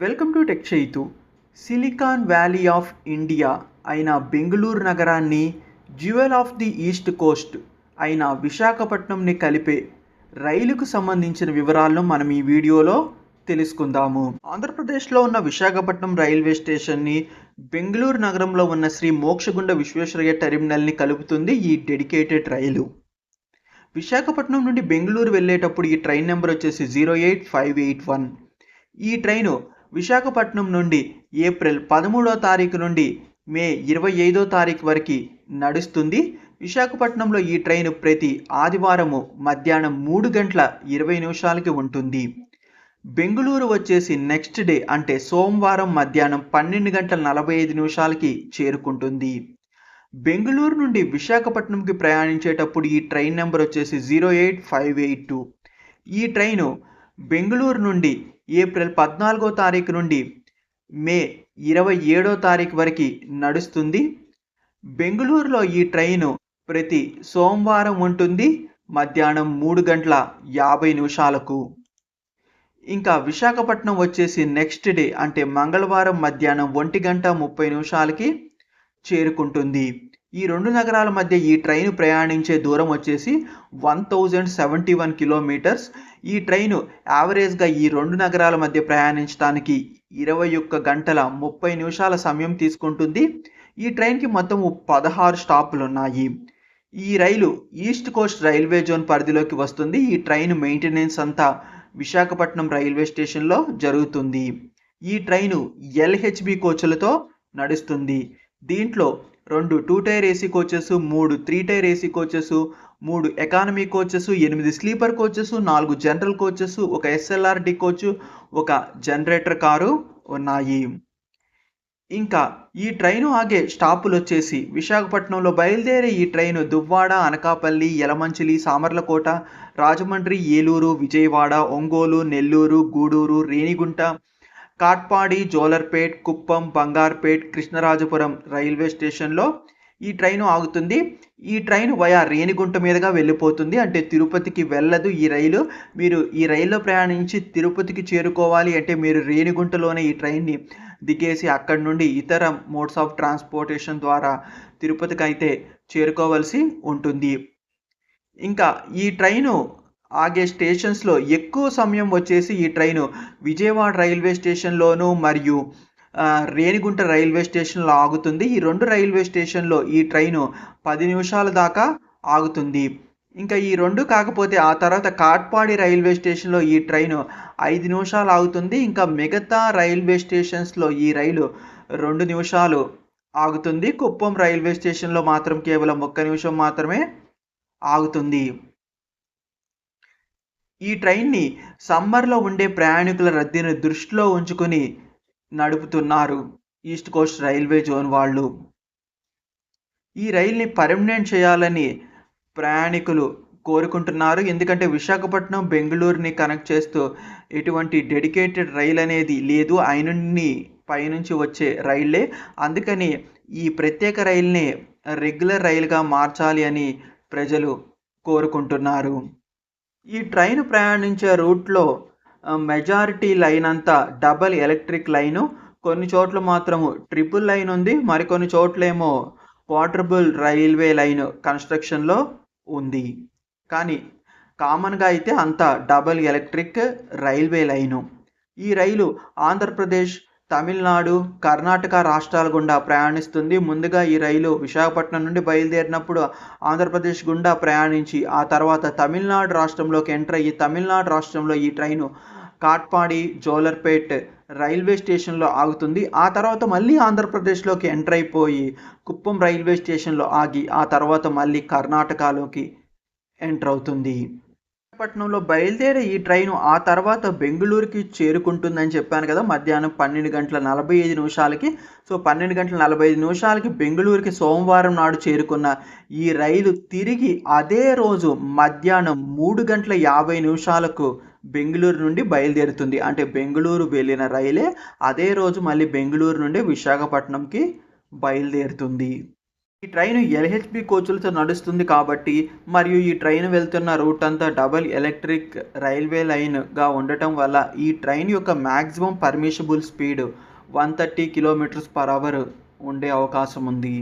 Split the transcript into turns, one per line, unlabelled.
Welcome to tech Chaitu silicon valley of India అయిన బెంగళూరు నగరాన్ని jewel of the east coast అయిన విశాఖపట్నంని కలిపే రైలుకు సంబంధించిన వివరాలను మనం ఈ వీడియోలో తెలుసుకుందాము. ఆంధ్రప్రదేశ్లో ఉన్న విశాఖపట్నం రైల్వే స్టేషన్ని బెంగళూరు నగరంలో ఉన్న శ్రీ మోక్షగుండ విశ్వేశ్వరయ్య టెర్మినల్ని కలుపుతుంది ఈ డెడికేటెడ్ రైలు. విశాఖపట్నం నుండి బెంగళూరు వెళ్ళేటప్పుడు ఈ ట్రైన్ నెంబర్ వచ్చేసి zero eight five eight one. ఈ ట్రైను విశాఖపట్నం నుండి ఏప్రిల్ పదమూడో తారీఖు నుండి మే ఇరవై ఐదో తారీఖు వరకు నడుస్తుంది. విశాఖపట్నంలో ఈ ట్రైన్ ప్రతి ఆదివారము మధ్యాహ్నం మూడు గంటల ఇరవై నిమిషాలకి ఉంటుంది. బెంగళూరు వచ్చేసి నెక్స్ట్ డే అంటే సోమవారం మధ్యాహ్నం పన్నెండు గంటల నలభై ఐదు నిమిషాలకి చేరుకుంటుంది. బెంగళూరు నుండి విశాఖపట్నంకి ప్రయాణించేటప్పుడు ఈ ట్రైన్ నెంబర్ వచ్చేసి zero eight five eight two. ఈ ట్రైను బెంగళూరు నుండి ఏప్రిల్ పద్నాలుగో తారీఖు నుండి మే ఇరవై ఏడో తారీఖు వరకు నడుస్తుంది. బెంగళూరులో ఈ ట్రైను ప్రతి సోమవారం ఉంటుంది. మధ్యాహ్నం మూడు గంటల యాభై నిమిషాలకు. ఇంకా విశాఖపట్నం వచ్చేసి నెక్స్ట్ డే అంటే మంగళవారం మధ్యాహ్నం ఒంటి గంట ముప్పై నిమిషాలకి చేరుకుంటుంది. ఈ రెండు నగరాల మధ్య ఈ ట్రైన్ ప్రయాణించే దూరం వచ్చేసి one thousand seventy one kilometres. ఈ ట్రైను యావరేజ్గా ఈ రెండు నగరాల మధ్య ప్రయాణించడానికి ఇరవై ఒక్క గంటల ముప్పై నిమిషాల సమయం తీసుకుంటుంది. ఈ ట్రైన్కి మొత్తం పదహారు స్టాపులు ఉన్నాయి. ఈ రైలు ఈస్ట్ కోస్ట్ రైల్వే జోన్ పరిధిలోకి వస్తుంది. ఈ ట్రైన్ మెయింటెనెన్స్ అంతా విశాఖపట్నం రైల్వే స్టేషన్లో జరుగుతుంది. ఈ ట్రైను ఎల్హెచ్బి కోచ్లతో నడుస్తుంది. దీంట్లో రెండు టూ టైర్ ఏసీ కోచెస్ మూడు త్రీ టైర్ ఏసీ కోచెస్ మూడు ఎకానమీ కోచెస్ ఎనిమిది స్లీపర్ కోచెస్ నాలుగు జనరల్ కోచెస్ ఒక ఎస్ఎల్ఆర్డి కోచ్ ఒక జనరేటర్ కారు ఉన్నాయి. ఇంకా ఈ ట్రైను ఆగే స్టాపులు వచ్చేసి విశాఖపట్నంలో బయలుదేరే ఈ ట్రైను దువ్వాడ అనకాపల్లి యలమంచిలి సామర్లకోట రాజమండ్రి ఏలూరు విజయవాడ ఒంగోలు నెల్లూరు గూడూరు రేణిగుంట కాట్పాడి జోలర్పేట్ కుప్పం బంగార్పేట్ కృష్ణరాజపురం రైల్వే స్టేషన్లో ఈ ట్రైన్ ఆగుతుంది. ఈ ట్రైన్ వయా రేణిగుంట మీదుగా వెళ్ళిపోతుంది. అంటే తిరుపతికి వెళ్ళదు ఈ రైలు. మీరు ఈ రైల్లో ప్రయాణించి తిరుపతికి చేరుకోవాలి అంటే మీరు రేణిగుంటలోనే ఈ ట్రైన్ని దిగేసి అక్కడి నుండి ఇతర మోడ్స్ ఆఫ్ ట్రాన్స్పోర్టేషన్ ద్వారా తిరుపతికి అయితే చేరుకోవాల్సి ఉంటుంది. ఇంకా ఈ ట్రైను ఆగే స్టేషన్స్లో ఎక్కువ సమయం వచ్చేసి ఈ ట్రైను. విజయవాడ రైల్వే స్టేషన్లోను మరియు రేణిగుంట రైల్వే స్టేషన్లో ఆగుతుంది. ఈ రెండు రైల్వే స్టేషన్లో ఈ ట్రైను పది నిమిషాల దాకా ఆగుతుంది. ఇంకా ఈ రెండు కాకపోతే ఆ తర్వాత కాట్పాడి రైల్వే స్టేషన్లో ఈ ట్రైను ఐదు నిమిషాలు ఆగుతుంది. ఇంకా మిగతా రైల్వే స్టేషన్స్లో ఈ రైలు రెండు నిమిషాలు ఆగుతుంది. కుప్పం రైల్వే స్టేషన్లో మాత్రం కేవలం ఒక్క నిమిషం మాత్రమే ఆగుతుంది. ఈ ట్రైన్ని సమ్మర్లో ఉండే ప్రయాణికుల రద్దీని దృష్టిలో ఉంచుకొని నడుపుతున్నారు ఈస్ట్ కోస్ట్ రైల్వే జోన్ వాళ్ళు. ఈ రైల్ని పర్మనెంట్ చేయాలని ప్రయాణికులు కోరుకుంటున్నారు. ఎందుకంటే విశాఖపట్నం బెంగళూరుని కనెక్ట్ చేస్తూ ఎటువంటి డెడికేటెడ్ రైల్ అనేది లేదు. అయినన్ని పైనుంచి వచ్చే రైళ్ళే అందుకని ఈ ప్రత్యేక రైల్ని రెగ్యులర్ రైలుగా మార్చాలి అని ప్రజలు కోరుకుంటున్నారు. ఈ ట్రైన్ ప్రయాణించే రూట్లో మెజారిటీ లైన్ అంతా డబల్ ఎలక్ట్రిక్ లైను. కొన్ని చోట్ల మాత్రము ట్రిపుల్ లైన్ ఉంది. మరికొన్ని చోట్లేమో పోర్టబుల్ రైల్వే లైన్ కన్స్ట్రక్షన్లో ఉంది. కానీ కామన్గా అయితే అంతా డబల్ ఎలక్ట్రిక్ రైల్వే లైను. ఈ రైలు ఆంధ్రప్రదేశ్ తమిళనాడు కర్ణాటక రాష్ట్రాల గుండా ప్రయాణిస్తుంది. ముందుగా ఈ రైలు విశాఖపట్నం నుండి బయలుదేరినప్పుడు ఆంధ్రప్రదేశ్ గుండా ప్రయాణించి ఆ తర్వాత తమిళనాడు రాష్ట్రంలోకి ఎంటర్ అయ్యి తమిళనాడు రాష్ట్రంలో ఈ ట్రైను కాట్పాడి జోలర్పేట్ రైల్వే స్టేషన్లో ఆగుతుంది. ఆ తర్వాత మళ్ళీ ఆంధ్రప్రదేశ్లోకి ఎంటర్ అయిపోయి కుప్పం రైల్వే స్టేషన్లో ఆగి ఆ తర్వాత మళ్ళీ కర్ణాటకలోకి ఎంటర్ అవుతుంది. విశాఖపట్నంలో బయలుదేరే ఈ ట్రైను ఆ తర్వాత బెంగళూరుకి చేరుకుంటుందని చెప్పాను కదా మధ్యాహ్నం పన్నెండు గంటల నలభై ఐదు నిమిషాలకి. సో పన్నెండు గంటల నలభై ఐదు నిమిషాలకి బెంగళూరుకి సోమవారం నాడు చేరుకున్న ఈ రైలు తిరిగి అదే రోజు మధ్యాహ్నం మూడు గంటల యాభై నిమిషాలకు బెంగళూరు నుండి బయలుదేరుతుంది. అంటే బెంగళూరు వెళ్ళిన రైలే అదే రోజు మళ్ళీ బెంగళూరు నుండి విశాఖపట్నంకి బయలుదేరుతుంది. ఈ ట్రైన్ ఎల్హెచ్బి కోచ్లతో నడుస్తుంది కాబట్టి మరియు ఈ ట్రైన్ వెళ్తున్న రూట్ అంతా డబల్ ఎలక్ట్రిక్ రైల్వే లైన్గా ఉండటం వల్ల ఈ ట్రైన్ యొక్క maximum permissible speed one thirty kilometres per hour ఉండే అవకాశం ఉంది.